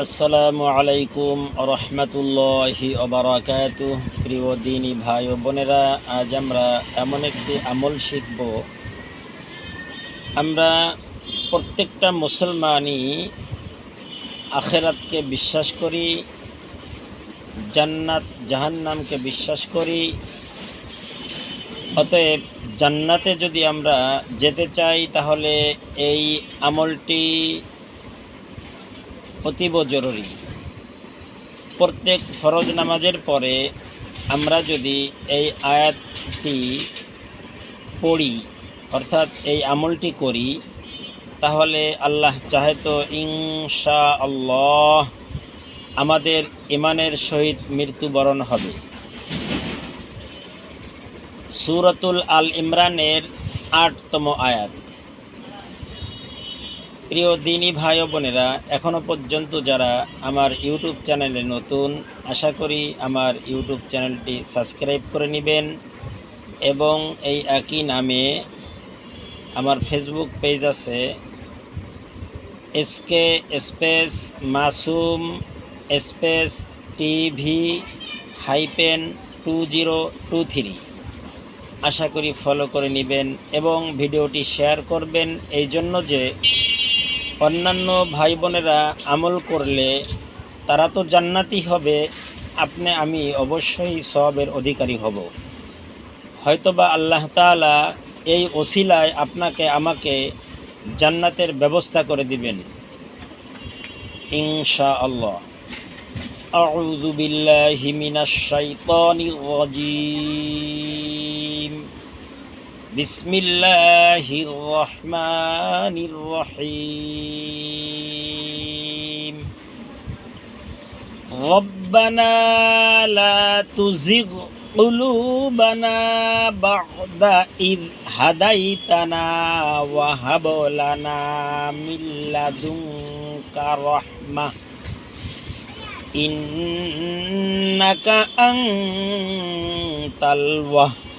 আসসালামু আলাইকুম রহমতুল্লাহি ওবরাকাত প্রিয় দিনী ভাই ও বোনেরা, আজ আমরা এমন একটি আমল শিখব। আমরা প্রত্যেকটা মুসলমানই আখেরাতকে বিশ্বাস করি, জান্নাত, জাহান্নামকে বিশ্বাস করি। অতএব জান্নাতে যদি আমরা যেতে চাই, তাহলে এই আমলটি অতীব জরুরি। প্রত্যেক ফরজ নামাজের পরে আমরা যদি এই আয়াতটি পড়ি, অর্থাৎ এই আমলটি করি, তাহলে আল্লাহ চাহে তো ইনশা আল্লাহ আমাদের ইমানের সহিত মৃত্যুবরণ হবে। সুরতুল আল ইমরানের আটতম আয়াত। প্রিয় দিনী ভাই বোনেরা এখনও পর্যন্ত যারা আমার ইউটিউব চ্যানেলে নতুন, আশা করি আমার ইউটিউব চ্যানেলটি সাবস্ক্রাইব করে নেবেন এবং এই একই নামে আমার ফেসবুক পেজ আছে, SK space Masum space TV hyphen two zero two three. আশা করি ফলো করে নেবেন এবং ভিডিওটি শেয়ার করবেন। এই জন্য যে অন্যান্য ভাই বোনেরা আমল করলে তারা তো জান্নাতি হবে আপনি আমি অবশ্যই সবের অধিকারী হব হয়তোবা আল্লাহ তাআলা এই ওসিলায় আপনাকে আমাকে জান্নাতের ব্যবস্থা করে দিবেন ইনশা আল্লাহ أعوذ بالله من الشيطان الرجيم بسم الله الرحمن الرحيم ربنا لا تزغ قلوبنا بعد إذ هديتنا وهب لنا من لدنك رحمة إنك أنت الوهاب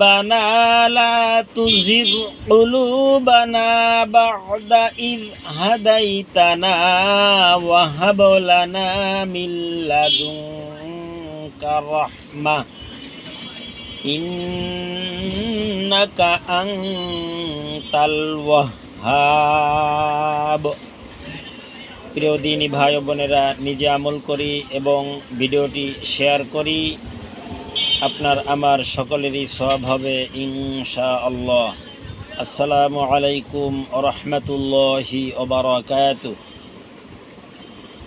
ربنا لا تزغ قلوبنا بعد إذ هديتنا وهب لنا من لدنك رحمة إنك أنت الوهاب প্রিয় দিনী ভাই ও বোনেরা নিজে আমল করি এবং ভিডিওটি শেয়ার করি আপনার আমার সকলেরই সব হবে ইনশা আল্লাহ আসসালামু আলাইকুম রহমতুল্লাহি ওবরাকাতুহ